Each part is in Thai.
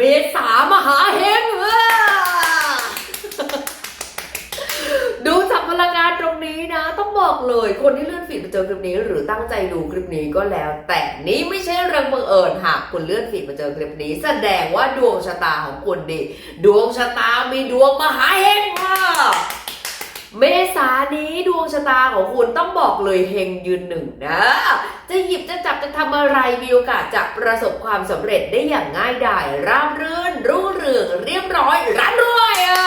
เปษามหาเฮงเออดูจากพลังงานตรงนี้นะ ต้องบอกเลยคนที่เลื่อนฟีดมาเจอคลิปนี้ หรือตั้งใจดูคลิปนี้ก็แล้ว แต่นี้ไม่ใช่เรื่องบังเอิญหากคุณเลื่อนฟีดมาเจอคลิปนี้ แสดงว่าดวงชะตาของคุณดี ดวงชะตามีดวงมหาเฮงค่ะเมษานี้ดวงชะตาของคุณต้องบอกเลยเฮงยืนหนึ่งนะ จะหยิบจะจับจะทำอะไรมีโอกาสจะประสบความสำเร็จได้อย่างง่ายดายราบรื่น รุ่งเรืองเรียบร้อยร่ำรวยอะ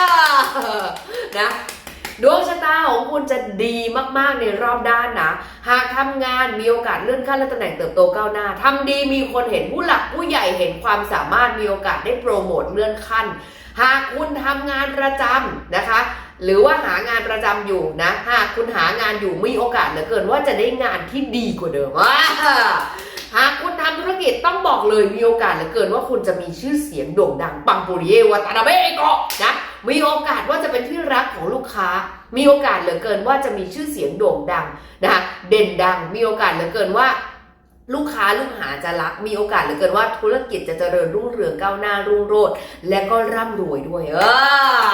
นะดวงชะตาของคุณจะดีมากๆในรอบด้านนะ หากทำงานมีโอกาสเลื่อนขั้นและตำแหน่งเติบโตก้าวหน้าทำดีมีคนเห็นผู้หลักผู้ใหญ่เห็นความสามารถมีโอกาสได้โปรโมทเลื่อนขั้น หากคุณทำงานประจำนะคะ หรือว่าหางานประจำอยู่นะหากคุณหางานอยู่มีโอกาสเหลือเกินว่าจะได้งานที่ดีกว่าเดิมหากคุณทำธุรกิจต้องบอกเลยมีโอกาสเหลือเกินว่าคุณจะมีชื่อเสียงโด่งดังปังปุริเยวาตนาเบโกะนะมีโอกาสว่าจะเป็นที่รักของลูกค้า มีโอกาสเหลือเกินว่าจะมีชื่อเสียงโด่งดังนะคะเด่นดัง มีโอกาสเหลือเกินว่าลูกค้าลูกหาจะรัก มีโอกาสเหลือเกินว่าธุรกิจจะเจริญรุ่งเรืองก้าวหน้ารุ่งโรจน์และก็ร่ำรวยด้วยเออ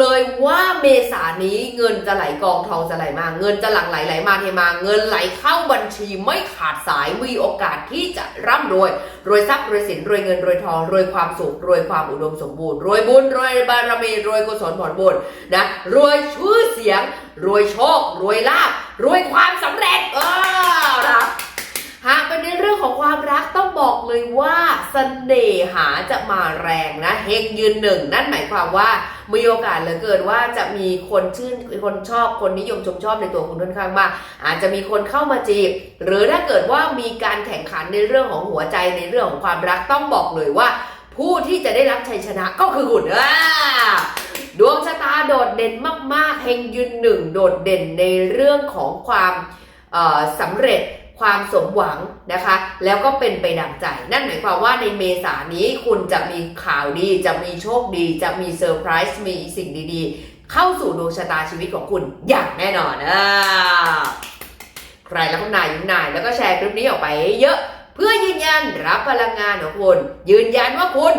เลยว่าเมษานี้เงินจะไหลกองทองจะไหลมา เงินจะหลั่งไหลไหลมาเทมา เงินไหลเข้าบัญชีไม่ขาดสายมีโอกาสที่จะร่ำรวย รวยทรัพย์รวยสินรวยเงินรวยทองรวยความสุขรวยความอุดมสมบูรณ์รวยบุญรวยบารมีรวยกุศลผลบุญนะรวยชื่อเสียง รวยโชค รวยลาภรวยความสำเร็จเออนะหากเป็นในเรื่อง ความรักต้องบอกเลยว่าเสน่หาจะมาแรงนะเฮงยืนหนึ่ง นั่นหมายความว่ามีโอกาสเหลือเกินว่าจะมีคนชื่นคนชอบคนนิยมชมชอบในตัวคุณค่อนข้างมากอาจจะมีคนเข้ามาจีบ หรือถ้าเกิดว่ามีการแข่งขันในเรื่องของหัวใจในเรื่องของความรักต้องบอกเลยว่า ผู้ที่จะได้รับชัยชนะก็คือคุณอ่าดวงชะตาโดดเด่นมากๆเฮงยืนหนึ่งโดดเด่นในเรื่องของความสำเร็จ ความสมหวังนะคะ แล้วก็เป็นไปดังใจ นั่นหมายความว่าในเมษานี้คุณจะมีข่าวดี จะมีโชคดี จะมีเซอร์ไพรส์มีสิ่งดีๆ เข้าสู่ดวงชะตาชีวิตของคุณอย่างแน่นอนอ่าใครแล้วก็นายยิ้มนาย แล้วก็แชร์คลิปนี้ออกไปเยอะ เพื่อยืนยันรับพลังงานของคุณยืนยันว่าคุณ